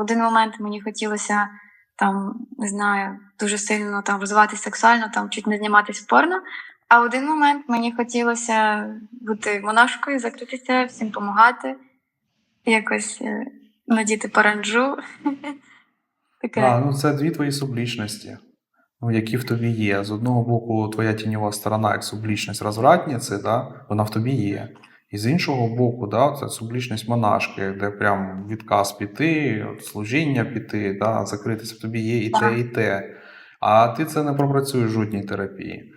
В один момент мені хотілося там, не знаю, дуже сильно там розвиватися сексуально, там чуть не зніматись в порно. А в один момент мені хотілося бути монашкою, закритися, всім допомагати, якось е, надіти паранджу. Таке. А, ну це дві твої сублічності, ну, які в тобі є. З одного боку, твоя тіньова сторона, як сублічність розвратниці, да, вона в тобі є. І з іншого боку, да, це сублічність монашки, де прям відказ піти, от служіння піти, да, закритися в тобі є і те, і те. А ти це не пропрацюєш в жодній терапії.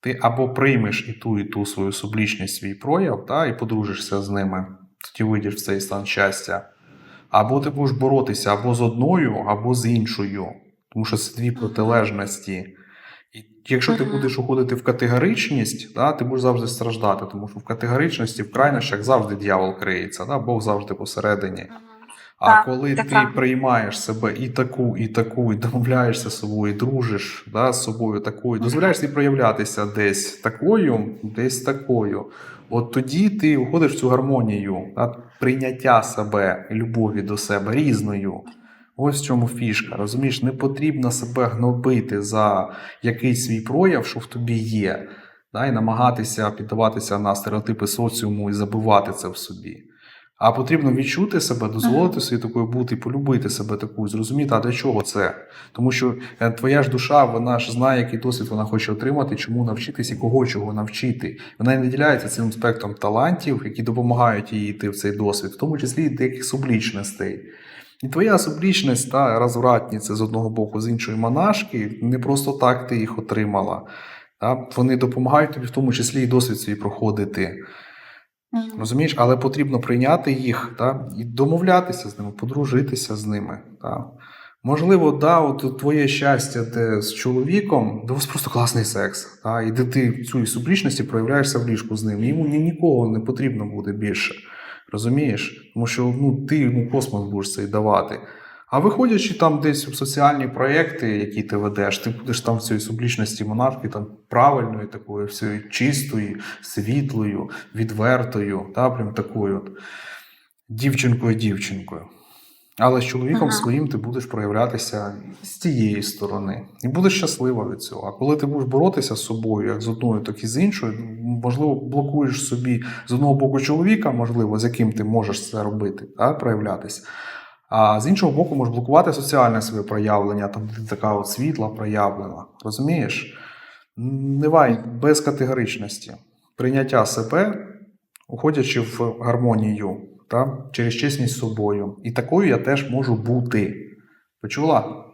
Ти або приймеш і ту, і ту свою сублічність, свій прояв, да, і подружишся з ними, тоді вийдеш в цей стан щастя. Або ти будеш боротися або з одною, або з іншою. Тому що це дві протилежності. І якщо ти будеш уходити в категоричність, да, ти будеш завжди страждати, тому що в категоричності, в крайнощах завжди дьявол криється, да, Бог завжди посередині. А Так, коли це ти правда. приймаєш себе і таку, і таку, і домовляєшся з собою, і дружиш да, з собою такою, дозволяєш собі проявлятися десь такою, десь такою. От тоді ти входиш в цю гармонію, да, прийняття себе, любові до себе різною. Ось в чому фішка. Розумієш, не потрібно себе гнобити за якийсь свій прояв, що в тобі є, да, і намагатися піддаватися на стереотипи соціуму і забивати це в собі. А потрібно відчути себе, дозволити собі такою бути, полюбити себе такою, зрозуміти, а для чого це? Тому що е, твоя ж душа, вона ж знає, який досвід вона хоче отримати, чому навчитись і кого чого навчити. Вона не наділяється цим спектром талантів, які допомагають їй йти в цей досвід, в тому числі і деяких сублічностей. І твоя сублічність та розвратниця з одного боку, з іншої монашки, не просто так ти їх отримала. Та? Вони допомагають тобі в тому числі і досвід свій проходити. Мгм. Розумієш, але потрібно прийняти їх та, і домовлятися з ними, подружитися з ними. Та. Можливо, да, от твоє щастя де з чоловіком, де у вас просто класний секс. Та, і де ти в цій сублічності проявляєшся в ліжку з ним. Йому ні, нікого не потрібно буде більше. Розумієш? Тому що ну, ти йому космос будеш цей давати. А виходячи там десь в соціальні проекти, які ти ведеш, ти будеш там в цій сублічності монархи, там правильною, такою, всією чистою, світлою, відвертою, та, прям такою от дівчинкою-дівчинкою. Але з чоловіком Ага. своїм ти будеш проявлятися з тієї сторони. І будеш щаслива від цього. А коли ти будеш боротися з собою, як з одною, так і з іншою, можливо, блокуєш собі з одного боку чоловіка, можливо, з яким ти можеш це робити, та, проявлятися. А з іншого боку, можеш блокувати соціальне своє проявлення, там ти така от світла проявлена. Розумієш? Не вай без категоричності. Прийняття себе, уходячи в гармонію, та, через чесність з собою. І такою я теж можу бути. Почула?